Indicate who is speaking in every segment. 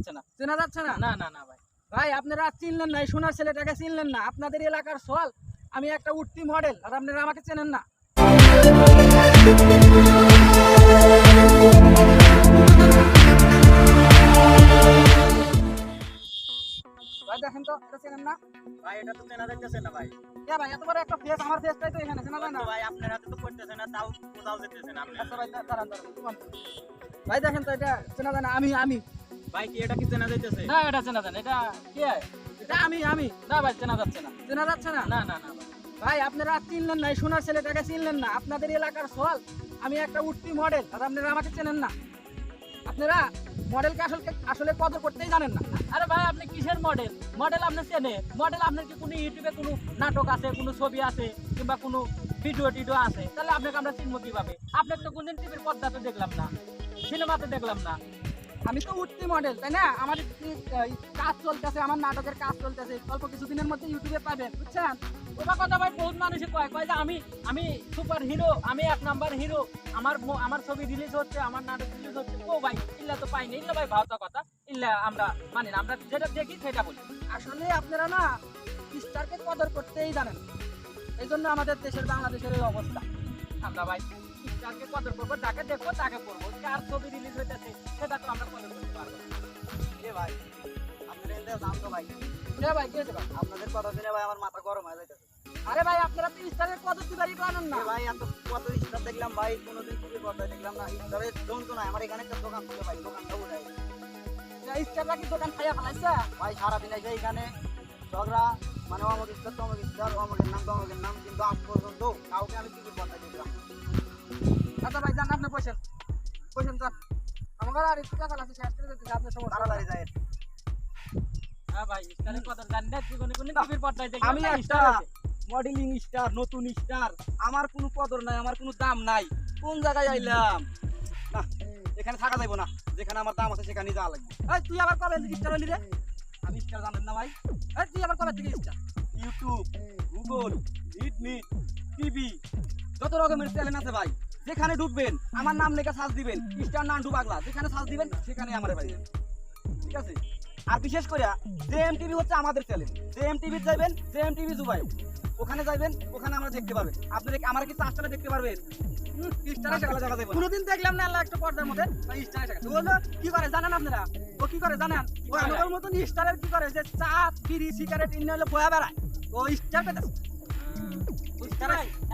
Speaker 1: যাচ্ছে না।
Speaker 2: চেনা যাচ্ছে না?
Speaker 1: না না না ভাই।
Speaker 2: ভাই আপনারা চিনলেন না এই সোনার ছেলেটাকে চিনলেন না। আপনাদের এলাকার সোয়াল আমি একটা উঠতি মডেল আর আপনারা আমাকে চেনেন না। ভাই দেখেন তো এটা চেনেন না?
Speaker 1: ভাই এটা তো চেনা না ভাই।
Speaker 2: এ ভাই এত বড় একটা ফেস আমার ফেসটাই তো এখানে চেনা যায় না।
Speaker 1: ভাই আপনার হাতে তো পড়তেছে না তাও কোথাও যেতেছে না আপনি
Speaker 2: আচ্ছা ভাই দাঁড়ান দাঁড়ান ভাই দেখেন তো এটা চেনা যায় না আমি আমি।
Speaker 1: ভাই কি এটা কি চেনা যাইতেছে?
Speaker 3: না এটা চেনা জানা এটা কে?
Speaker 2: এটা আমি আমি।
Speaker 3: না ভাই চেনা যাচ্ছে না।
Speaker 2: চেনা যাচ্ছে না?
Speaker 3: না না না ভাই।
Speaker 2: ভাই আপনারা চিনলেন না সোনার ছেলেটাকে চিনলেন না। আপনাদের এলাকার সোয়াল আমি একটা উঠতি মডেল আর আপনারা আমাকে চেনেন না। আপনারা মডেলকে আসলে আসলে কদর করতেই জানেন না।
Speaker 3: আরে ভাই আপনি কিসের মডেল মডেল আপনি চেনে? মডেল আপনার কি কোনো ইউটিউবে কোনো নাটক আছে কোনো ছবি আছে কিংবা কোনো ভিডিও টিডিও আছে? তাহলে আপনাকে আমরা চিনবো কীভাবে? আপনার তো কোনদিন টিভির পর্দাতে দেখলাম না সিনেমাতে দেখলাম না।
Speaker 2: আমি তো উঠতি মডেল তাই না? আমার কাজ চলতেছে আমার নাটকের কাজ চলতেছে অল্প কিছুদিনের মধ্যে ইউটিউবে পাবেন বুঝছেন?
Speaker 3: ওটা কথা ভাই বহুত মানুষই কয় কয় যে আমি আমি সুপার হিরো আমি এক নাম্বার হিরো আমার আমার ছবি রিলিজ হচ্ছে আমার নাটক রিলিজ হচ্ছে। ও ভাই ইল্লা তো পাইনি ইল্লা ভাই ভাওতা কথা ইল্লা আমরা মানি না আমরা যেটা দেখি সেটা বলি।
Speaker 2: আসলে আপনারা না স্টারকে কদর করতেই জানেন এই জন্য আমাদের দেশের বাংলাদেশের এই অবস্থা।
Speaker 3: আমরা ভাই যাকে কদর করব যাকে দেখব তাকে করব কার ছবি রিলিজ হইতেছে সেটা তো আমরা কদর করতে পারব।
Speaker 1: ভাই
Speaker 2: কে ভাই?
Speaker 1: আপনাদের কথা শুনে ভাই আমার মাথা গরম হয়ে যাইতেছে।
Speaker 2: আরে ভাই আপনারা তো কদর দিবারই না।
Speaker 1: ভাই এত কত স্টার দেখলাম ভাই কোনোদিন টিভি পর্দায় দেখলাম না। নাই আমার এখানে একটা দোকান ছিল ভাই দোকানটা উঠাই
Speaker 2: স্টাররা কি দোকান খাইয়া ফেলাইছে?
Speaker 1: ভাই সারাদিন এসে এখানে ঝগড়া মানে অমুক স্টার তমুক স্টার অমুকের নাম তমুকের নাম কিন্তু আজ পর্যন্ত
Speaker 2: আচ্ছা ভাই জান আপনি বসেন। বসেন যান। আমার আর একটু টাকা আছে শেষ করে দিতে আপনি সমস্যা।
Speaker 1: তাড়াতাড়ি যায়
Speaker 3: হ্যাঁ ভাই স্টারের কদর জানি না জীবনে কোনো টিভির পর্দায় দেখি
Speaker 2: আমি একটা মডেলিং স্টার নতুন স্টার আমার কোনো কদর নাই আমার কোনো দাম নাই। কোন জায়গায় আইলাম? না এখানে থাকা যাইবো না যেখানে আমার দাম আছে সেখানে যাওয়া লাগবে। এই তুই আবার কবে স্টার হলি রে? আমি স্টার জানেন না ভাই। এই তুই আবার কবে থেকে স্টার ইউটিউব গুগল টিভি যত রকমের চ্যানেল আছে ভাই। যেখানে ঢুকবেন আমার নাম লেখা সার্চ দিবেন স্টার নান্টু পাগলা যেখানে সার্চ দিবেন সেখানে আমার বাড়ি ঠিক আছে? আর বিশেষ করে জেএম টিভি হচ্ছে আমাদের চ্যানেল জেএম টিভি যাবেন জেএম টিভি জুবাই ওখানে যাবেন ওখানে আমরা দেখতে পাবেন। আপনারা আমার কি চাষটা দেখতে পারবেন? কোনোদিন দেখলাম না আল্লাহ একটা পর্দার মধ্যে। কি করে জানেন আপনারা? ও কি করে জানেন? ও আমাদের মতন স্টারের কি করে যে চা বিড়ি সিগারেট ইন্না হলে বয়া বেড়ায়। ও স্টার পেতেছে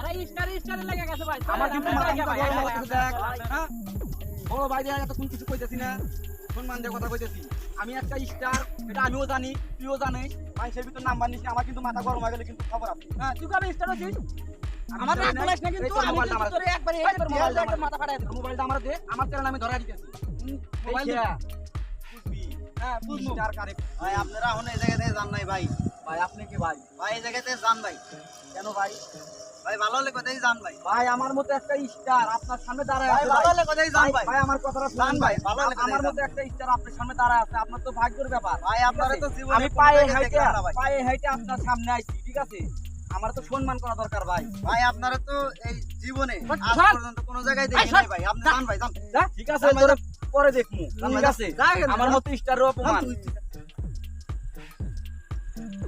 Speaker 3: এরা স্টারে স্টারে লেগে গেছে ভাই
Speaker 2: আমার কিন্তু মাথা
Speaker 3: দেখে
Speaker 2: গরম হয়ে গেছে, দেখ। হ্যাঁ? বড় ভাই দিয়ে এতক্ষণ কিছু কইতেছি না। সম্মান দিয়ে কথা কইতেছি? আমি একটা স্টার এটা আমিও জানি তুইও জানিস। মানুষের ভিতর নাম্বার নিস আমার কিন্তু মাথা গরম হয়ে গেলে কিন্তু খবর আছে। হ্যাঁ তুই কবে স্টার আছিস? আমার রাগ করিস না কিন্তু আমি কিন্তু তোরে একবারে এই মোবাইলটা একটা মাথা ফাটাই দেব। মোবাইলটা আমার দে আমার চ্যানেল আমি ধরে দিতেছি। মোবাইল দে। বুঝবি হ্যাঁ বুঝব। স্টার কারে?
Speaker 1: ভাই আপনারা এখন এই জায়গাতে যান নাই ভাই।
Speaker 2: ভাই আপনি কি ভাই?
Speaker 1: ভাই এই জায়গাতে যান ভাই। কেন ভাই? ভাই ভালো হলে কোথায় যান ভাই?
Speaker 2: ভাই আমার মতো একটা স্টার আপনার সামনে দাঁড়ায় আছে
Speaker 1: ভালো হলে কোথায় যান ভাই
Speaker 2: ভাই? আমার কথাটা শুনুন
Speaker 1: ভাই,
Speaker 2: ভাই।
Speaker 1: ভালো লাগে
Speaker 2: আমার মতো একটা স্টার আপনার সামনে দাঁড়ায় আছে আপনার তো ভাগ্যের ব্যাপার।
Speaker 1: ভাই আপনারা তো
Speaker 2: ঠিক
Speaker 1: জীবনে
Speaker 2: আমি
Speaker 1: কোনো
Speaker 2: পায়ে
Speaker 1: জায়গায়
Speaker 2: হাইটে
Speaker 1: দেখলাম না ভাই।
Speaker 2: পায়ে হাইটে আপনার সামনে আইছি ঠিক আছে? আমার তো সম্মান করা দরকার ভাই।
Speaker 1: ভাই আপনারা তো এই জীবনে আজ পর্যন্ত কোনো জায়গায় দেখি নাই ভাই। আপনি যান ভাই যান।
Speaker 2: ঠিক আছে তোরে পরে দেখমু। ঠিক আছে? আমার মতো স্টার অপমান।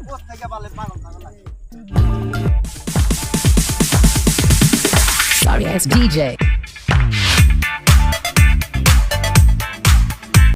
Speaker 1: কোথা থেকে পাগল পাগল লাগে?
Speaker 4: Yes, DJ.